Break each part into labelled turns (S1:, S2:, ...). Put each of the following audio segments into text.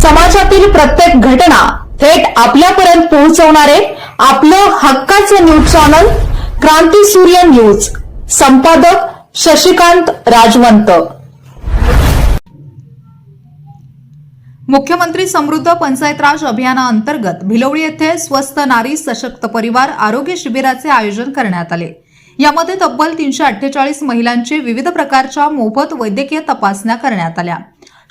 S1: समाजातील प्रत्येक घटना थेट आपल्यापर्यंत पोहोचवणारे आपलं हक्काचं न्यूज चॅनल क्रांती सूर्य न्यूज. संपादक शशिकांत राजवंत.
S2: मुख्यमंत्री समृद्ध पंचायत राज अभियानाअंतर्गत भिलवडी येथे स्वस्त नारी सशक्त परिवार आरोग्य शिबिराचे आयोजन करण्यात आले. यामध्ये तब्बल तीनशे अठ्ठेचाळीस महिलांची विविध प्रकारच्या मोफत वैद्यकीय तपासण्या करण्यात आल्या.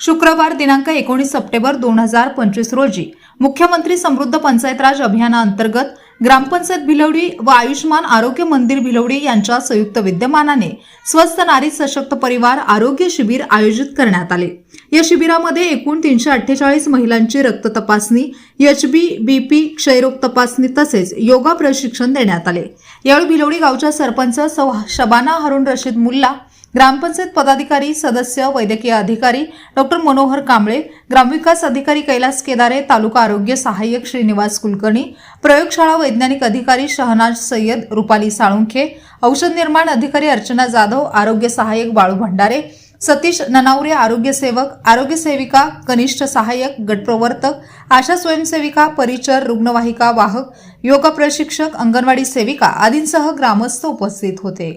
S2: शुक्रवार दिनांक एकोणीस सप्टेंबर दोन हजार पंचवीस रोजी मुख्यमंत्री समृद्ध पंचायत राज अभियानाअंतर्गत ग्रामपंचायत भिलवडी व आयुष्मान आरोग्य मंदिर भिलवडी यांच्या संयुक्त विद्यमानाने स्वस्थ नारी सशक्त परिवार आरोग्य शिबिर आयोजित करण्यात आले. या शिबिरामध्ये एकूण तीनशे अठ्ठेचाळीस महिलांची रक्त तपासणी एच बी बीपी क्षयरोग तपासणी तसेच योगा प्रशिक्षण देण्यात आले. यावेळी भिलवडी गावच्या सरपंच सौ शबाना हरुण रशीद मुल्ला ग्रामपंचायत पदाधिकारी सदस्य वैद्यकीय अधिकारी डॉक्टर मनोहर कांबळे ग्रामविकास अधिकारी कैलास केदारे तालुका आरोग्य सहाय्यक श्रीनिवास कुलकर्णी प्रयोगशाळा वैज्ञानिक अधिकारी शहनाज सय्यद रुपाली साळुंखे औषध निर्माण अधिकारी अर्चना जाधव आरोग्य सहाय्यक बाळू भंडारे सतीश ननावरे आरोग्य सेवक आरोग्य सेविका कनिष्ठ सहाय्यक गटप्रवर्तक आशा स्वयंसेविका परिचर रुग्णवाहिका वाहक योगा प्रशिक्षक अंगणवाडी सेविका आदींसह ग्रामस्थ उपस्थित होते.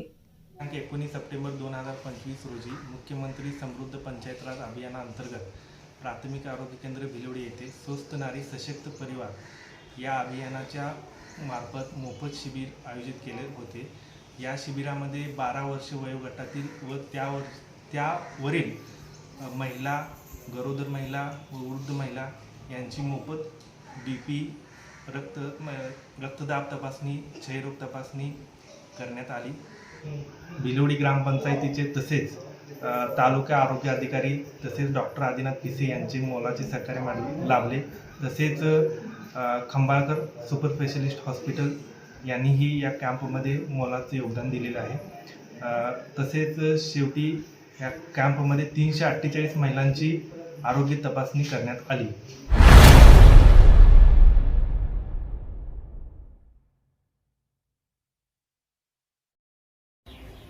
S3: दिनांक एकोणीस सप्टेंबर दोन हजार पंचवीस रोजी मुख्यमंत्री समृद्ध पंचायत राज अभियानाअंतर्गत प्राथमिक आरोग्य केंद्र भिलोडी येथे स्वस्थ नारी सशक्त परिवार या अभियानाच्या मार्फत मोफत शिबिर आयोजित केले होते. या शिबिरामध्ये बारा वर्ष वयोगटातील व त्यावर त्यावरील महिला गरोदर महिला व वृद्ध महिला यांची मोफत बी पी रक्त रक्तदाब तपासणी क्षयरोग तपासणी करण्यात आली. बिलोडी ग्रामपंचायतीचे तसेच तालुका आरोग्य अधिकारी तसेच डॉक्टर आदिनाथ पिसे यांचे मोलाचे सहकार्य मान लाभले. तसेच खंबाळकर सुपर स्पेशलिस्ट हॉस्पिटल यांनीही या कॅम्पमध्ये मोलाचे योगदान दिलेलं आहे. तसेच शेवटी या कॅम्पमध्ये तीनशे अठ्ठेचाळीस महिलांची आरोग्य तपासणी करण्यात आली.